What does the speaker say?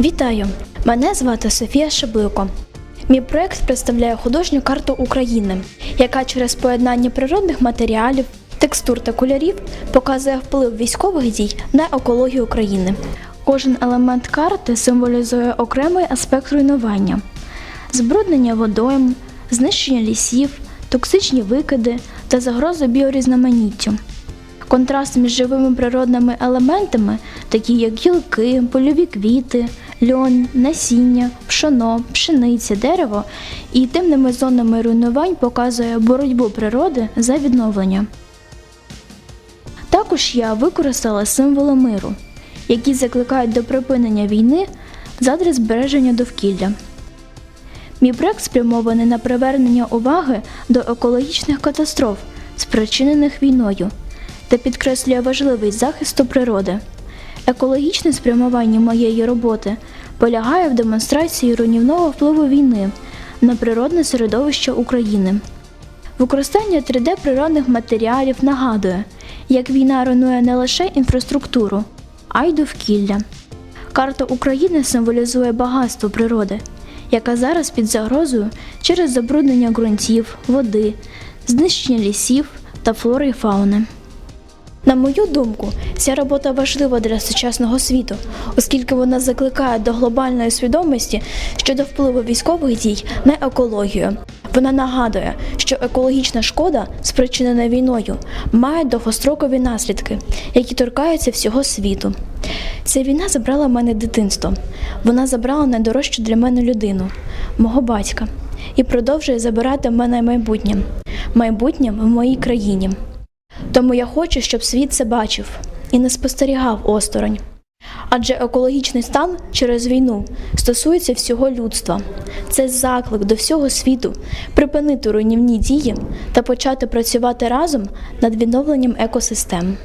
Вітаю! Мене звати Софія Шаблико. Мій проект представляє художню карту України, яка через поєднання природних матеріалів, текстур та кольорів показує вплив військових дій на екологію України. Кожен елемент карти символізує окремий аспект руйнування: збруднення водойм, знищення лісів, токсичні викиди та загрози біорізноманіттю. Контраст між живими природними елементами, такі як гілки, польові квіти, льон, насіння, пшоно, пшениця, дерево, і темними зонами руйнувань показує боротьбу природи за відновлення. Також я використала символи миру, які закликають до припинення війни задля збереження довкілля. Мій проект спрямований на привернення уваги до екологічних катастроф, спричинених війною, та підкреслює важливість захисту природи. Екологічне спрямування моєї роботи полягає в демонстрації руйнівного впливу війни на природне середовище України. Використання 3D природних матеріалів нагадує, як війна руйнує не лише інфраструктуру, а й довкілля. Карта України символізує багатство природи, яка зараз під загрозою через забруднення ґрунтів, води, знищення лісів та флори і фауни. На мою думку, ця робота важлива для сучасного світу, оскільки вона закликає до глобальної свідомості щодо впливу військових дій на екологію. Вона нагадує, що екологічна шкода, спричинена війною, має довгострокові наслідки, які торкаються всього світу. Ця війна забрала мене дитинство. Вона забрала найдорожчу для мене людину, мого батька, і продовжує забирати мене майбутнє, майбутнє в моїй країні. Тому я хочу, щоб світ це бачив і не спостерігав осторонь. Адже екологічний стан через війну стосується всього людства. Це заклик до всього світу припинити руйнівні дії та почати працювати разом над відновленням екосистем.